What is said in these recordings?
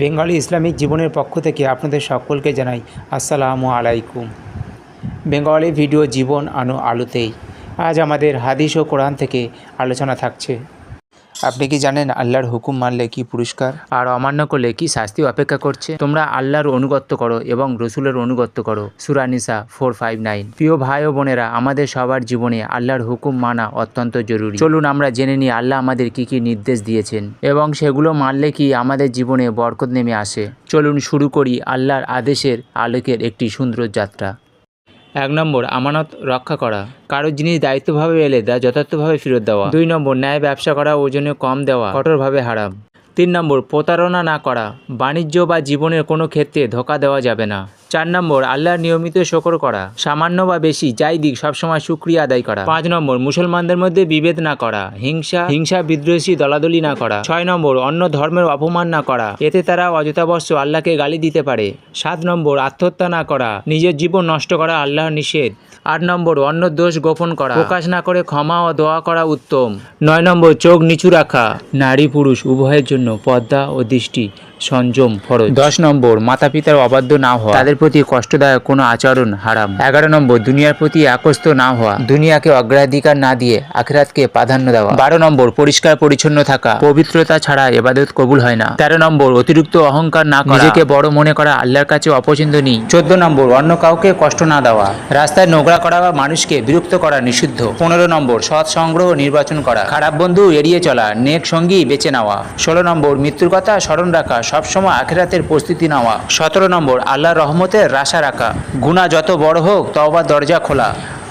Bengali Islamic জীবনের পক্ষ থেকে আপনাদের সকলকে জানাই আসসালামু আলাইকুম। বেঙ্গলি ভিডিও জীবন আনো আলোতেই। আজ আমাদের হাদিস ও কোরআন থেকে আলোচনা থাকছে। আপনি কি জানেন আল্লাহর হুকুম মানলে কি পুরস্কার? আর অমান্য করলে কি শাস্তি অপেক্ষা করছে? তোমরা আল্লাহর অনুগত্য করো এবং রসুলের অনুগত্য করো। সুরানিসা ফোর ফাইভ নাইন প্রিয় ভাই ও বোনেরা, আমাদের সবার জীবনে আল্লাহর হুকুম মানা অত্যন্ত জরুরি। চলুন আমরা জেনে নিই আল্লাহ আমাদের কি কি নির্দেশ দিয়েছেন এবং সেগুলো মানলে কি আমাদের জীবনে বরকত নেমে আসে। চলুন শুরু করি আল্লাহর আদেশের আলোকের একটি সুন্দর যাত্রা। এক নম্বর, আমানত রক্ষা করা। কারও জিনিস দায়িত্বভাবে এলে তা যথার্থভাবে ফেরত দেওয়া। দুই নম্বর, ন্যায় ব্যবসা করা, ওজনে কম দেওয়া, কঠোরভাবে হারাম। তিন নম্বর, প্রতারণা না করা। বাণিজ্য বা জীবনের কোনো ক্ষেত্রে ধোকা দেওয়া যাবে না। চার নম্বর, আল্লাহর নিয়মিত শকর করা। সামান্য বা বেশি, যাই দিক, সবসময় সুক্রিয়া আদায় করা। পাঁচ নম্বর, মুসলমানদের মধ্যে বিভেদ না করা। হিংসা হিংসা বিদ্রোহী দলাদলি না করা। ছয় নম্বর, অন্য ধর্মের অপমান না করা। এতে তারা অযথাবশ্য আল্লাহকে গালি দিতে পারে। সাত নম্বর, আত্মহত্যা না করা। নিজের জীবন নষ্ট করা আল্লাহর নিষেধ। আট নম্বর, অন্য দোষ গোপন করা। প্রকাশ না করে ক্ষমা ও দোয়া করা উত্তম। নয় নম্বর, চোখ নিচু রাখা। নারী পুরুষ উভয়ের জন্য পর্দা ও দৃষ্টি। সংযম ফরজ। দশ নম্বর মাতা পিতার অবাধ্য না হওয়া। তাদের প্রতি কষ্টদায়ক কোনো আচরণ হারাম। এগারো নম্বর দুনিয়ার প্রতি আকস্ত না হওয়া। দুনিয়াকে অগ্রাধিকার না দিয়ে আখিরাতকে প্রাধান্য দেওয়া। বারো নম্বর পরিষ্কার পরিচ্ছন্ন থাকা। পবিত্রতা ছাড়া এবাদত কবুল হয় না। তেরো নম্বর অতিরিক্ত অহংকার না করা। নিজেকে বড় মনে করা আল্লাহর কাছে অপছন্দনীয়। চোদ্দ নম্বর অন্য কাউকে কষ্ট না দেওয়া। রাস্তায় নোংরা করা বা মানুষকে বিরক্ত করা নিষিদ্ধ। পনেরো নম্বর সৎ সংগ্রহ নির্বাচন করা। খারাপ বন্ধু এড়িয়ে চলা নেক সঙ্গী বেছে নেওয়া। ষোলো নম্বর মৃত্যুর কথা স্মরণ রাখা সবসময় আখেরাতের প্রস্তুতি নেওয়া। সতেরো নম্বর আল্লাহ রহমতের রাশা রাখা। গুণা যত বড় হোক তবা দরজা খোলা।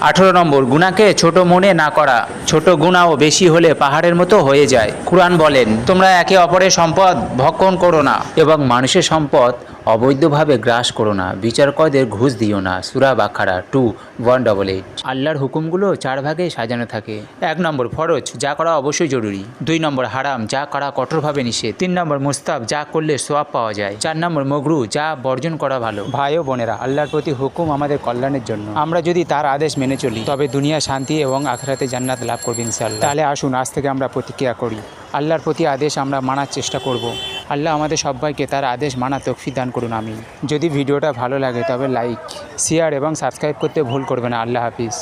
আঠেরো নম্বর গুণাকে ছোট মনে না করা। ছোট গুণাও বেশি হলে পাহাড়ের মতো হয়ে যায়। কুরআন বলেন, তোমরা একে অপরের সম্পদ ভক্ষণ করো না এবং মানুষের সম্পদ অবৈধভাবে গ্রাস করো না। বিচারকদের ঘুষ দিও না। সুরা বাখারা টু, ওয়ান ডবল এইট। আল্লাহর হুকুমগুলো চার ভাগে সাজানো থাকে। এক নম্বর, ফরজ, যা করা অবশ্যই জরুরি। দুই নম্বর, হারাম, যা করা কঠোরভাবে নিষেধ। তিন নম্বর মুস্তাব যা করলে সোয়াব পাওয়া যায়। চার নম্বর, মগরু, যা বর্জন করা ভালো। ভাই ও বোনেরা, আল্লাহর প্রতি হুকুম আমাদের কল্যাণের জন্য। আমরা যদি তার আদেশ মেনে চলি। তবে দুনিয়া শান্তি এবং আখরাতে জান্নাত লাভ করবে ইনশাল্লাহ তাহলে আসুন, আজ থেকে আমরা প্রতিক্রিয়া করি। আল্লাহর প্রতি আদেশ আমরা মানার চেষ্টা করব। আল্লাহ আমাদের সবাইকে তার আদেশ মানা তকফি দান করুন আমি যদি ভিডিওটা ভালো লাগে তবে লাইক, শেয়ার এবং সাবস্ক্রাইব করতে ভুল করবে না। আল্লাহ হাফিজ।